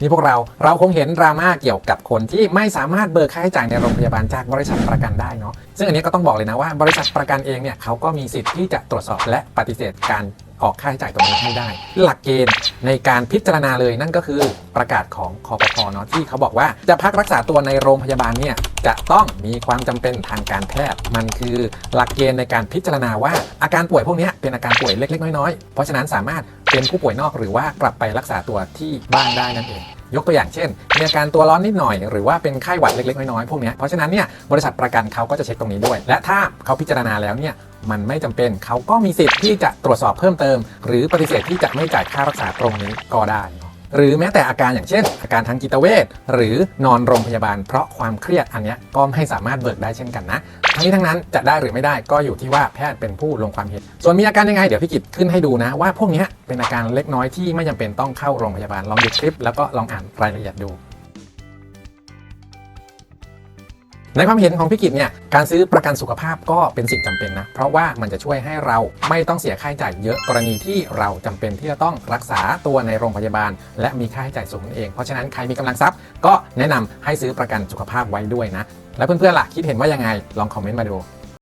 นี่พวกเราเราคงเห็นดราม่าเกี่ยวกับคนที่ไม่สามารถเบิกค่าใช้จ่ายในโรงพยาบาลจากบริษัทประกันได้เนาะซึ่งอันนี้ก็ต้องบอกเลยนะว่าบริษัทประกันเองเนี่ยเขาก็มีสิทธิ์ที่จะตรวจสอบและปฏิเสธการ ออกค่าใช้จ่ายตรงนี้ให้ได้ หลักเกณฑ์ในการพิจารณาเลยนั่นก็คือประกาศของคอปพเนาะที่เขาบอกว่าจะพักรักษาตัวในโรงพยาบาลเนี่ยจะต้องมีความจำเป็นทางการแพทย์ มันคือหลักเกณฑ์ในการพิจารณาว่าอาการป่วยพวกนี้เป็นอาการป่วยเล็ก ๆ น้อยๆ เพราะฉะนั้นสามารถเป็นผู้ป่วยนอกหรือว่ากลับไปรักษาตัวที่บ้านได้นั่นเองยกตัวอย่างเช่นมีอาการตัวร้อนนิดหน่อย หรือว่าเป็นไข้หวัดเล็กๆน้อยๆพวกนี้เพราะฉะนั้นเนี่ยบริษัทประกันเขาก็จะเช็คตรงนี้ด้วย และถ้าเขาพิจารณาแล้วเนี่ย มันไม่จำเป็นเขาก็มีสิทธิ์ที่จะตรวจสอบเพิ่มเติม หรือปฏิเสธที่จะไม่จ่ายค่ารักษาตรงนี้ก็ได้หรือแม้แต่อาการอย่างเช่น อาการทางจิตเวชหรือนอนโรงพยาบาลเพราะความเครียดอันนี้ก็ไม่สามารถเบิกได้เช่นกันนะ ทั้งนี้ทั้งนั้นจะได้หรือไม่ได้ก็อยู่ที่ว่าแพทย์เป็นผู้ลงความเห็น ส่วนมีอาการยังไงเดี๋ยวพี่กิตขึ้นให้ดูนะ ว่าพวกนี้เป็นอาการเล็กน้อยที่ไม่จำเป็นต้องเข้าโรงพยาบาลลองดูคลิป แล้วก็ลองอ่านรายละเอียดดู ในความเห็นของพี่กิจเนี่ยการซื้อประกันสุขภาพก็เป็นสิ่งจำเป็นนะ เพราะว่ามันจะช่วยให้เราไม่ต้องเสียค่าใช้จ่ายเยอะกรณีที่เราจำเป็นที่จะต้องรักษาตัวในโรงพยาบาล และมีค่าใช้จ่ายสูงนั่นเอง เพราะฉะนั้นใครมีกำลังทรัพย์ ก็แนะนำให้ซื้อประกันสุขภาพไว้ด้วยนะ แล้วเพื่อนๆล่ะคิดเห็นว่ายังไงลองคอมเมนต์มาดู